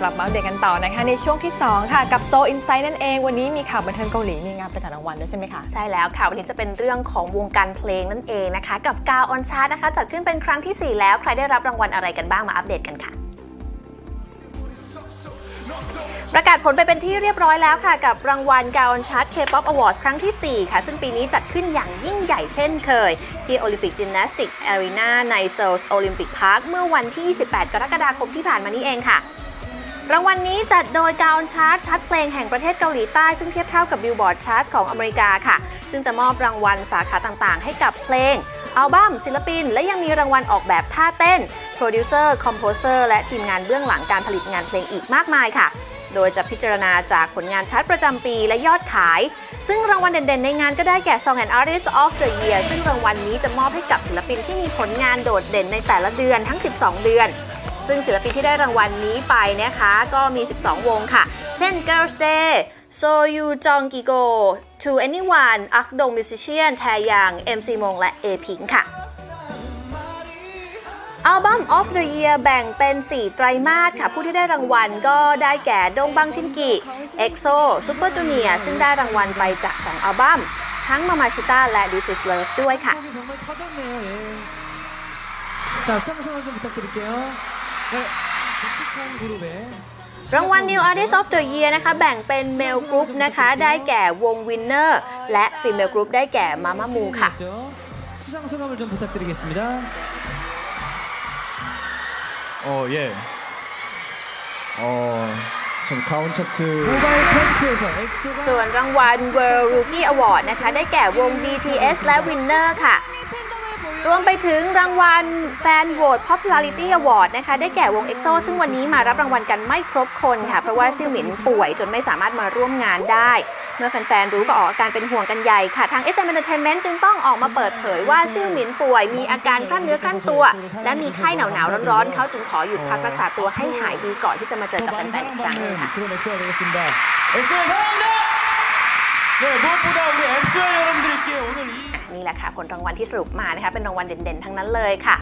กลับมาอัปเดตกันต่อนะคะในช่วงที่ 2 ค่ะ กับโซอินไซ h ์นั่นเอง วันนี้มีข่าวบันเทิงเกาหลีมีงานประกาศรางวัลด้วยใช่ไหมคะใช่แล้วค่ะ วันนี้จะเป็นเรื่องของวงการเพลงนั่นเองนะคะ กับกาวออนชาร์ตนะคะจัดขึ้นเป็นครั้งทีสี่4 แล้วใครได้รับรางวัลอะไรกันบ้างมาอัปเดตกันค่ะประกาศผลไปเป็นที่เรียบร้อยแล้วค่ะ กับรางวัลกาวอนชาร์ต K-POP Awards ครั้งทีสี่ 4 ค่ะ ซึ่งปีนี้จัดขึ้นอย่างยิ่งใหญ่เช่นเคย ที่โอลิมปิกจิมนาสติกอารีนาในโซลส์โอลิมปิกพาร์คเมื่อวันที่ 28 กรกฎาคมที่ผ่านมานี้เองค่ะ รางวัลนี้จัดโดยกาวชาร์ตชัดเพลงแห่งประเทศเกาหลีใต้ ซึ่งเทียบเท่ากับบิลบอร์ดชาร์ตของอเมริกาค่ะ ซึ่งจะมอบรางวัลสาขาต่างๆ ให้กับเพลง อัลบั้มศิลปิน และยังมีรางวัลออกแบบท่าเต้น โปรดิวเซอร์ คอมโพเซอร์ และทีมงานเบื้องหลังการผลิตงานเพลงอีกมากมายค่ะ โดยจะพิจารณาจากผลงานชาร์ตประจำปีและยอดขาย ซึ่งรางวัลเด่นๆ ในงานก็ได้แก่ Song and Artist of the Year ซึ่งรางวัลนี้จะมอบให้กับศิลปินที่มีผลงานโดดเด่นในแต่ละเดือนทั้ง 12 เดือน ซึ่งศิลปินที่ได้รางวัลนี้ไปนะคะ ก็มี 12 วงค่ะ เช่น Girls Day So You Jong Gi Go To Anyone อักดง Musician แทยัง MC มงและ A Pink ค่ะอัลบั้ม of the Year แบ่งเป็น 4 ไตรมาสค่ะ ผู้ที่ได้รางวัลก็ได้แก่ดงบังชินกิ EXO Super Junior ซึ่งได้รางวัลไปจาก 2 อัลบั้ม ทั้ง Mamashita และ This Is Love ด้วยค่ะ 정말 터졌네요. 예. 자, 수상소감 좀 부탁드릴게요. 네, 독특한 그룹의 รางวัล New Artist of the Year นะคะ แบ่งเป็น Male Group นะคะ ได้แก่วง Winner และ Female Group ได้แก่ Mamamoo ค่ะ 있죠. 수상 소감을 좀 부탁드리겠습니다. 어, 예. 어, 전 가온 차트 모바일 팬트에서 엑소가 ส่วนรางวัล World Rookie Award นะคะ ได้แก่วง BTS และ Winner ค่ะ รวมไปถึงรางวัลแฟนโหวต Popularity Award นะคะ ได้แก่วง EXO ซึ่งวันนี้มารับรางวัลกันไม่ครบคนค่ะ เพราะว่าซิ่วหมินป่วยจนไม่สามารถมาร่วมงานได้ เมื่อแฟนๆ รู้ก็ออกอาการเป็นห่วงกันใหญ่ค่ะ ทาง SM Entertainment จึงต้องออกมาเปิดเผยว่าซิ่วหมินป่วย มีอาการกล้ามเนื้อกล้ามตัว และมีไข้หนาวๆ ร้อนๆ เขาจึงขอหยุดพักรักษาตัวให้หายดีก่อนที่จะมาเจอกับแฟนๆ อีกครั้งหนึงค่ะ 그런 엑소가 되겠습니다. 엑소의 사랑합니다! 네, 무엇보다 우리 엑소 ผลรางวัลที่สรุปมานะคะเป็นรางวัลเด่นๆ ทั้งนั้นเลยค่ะ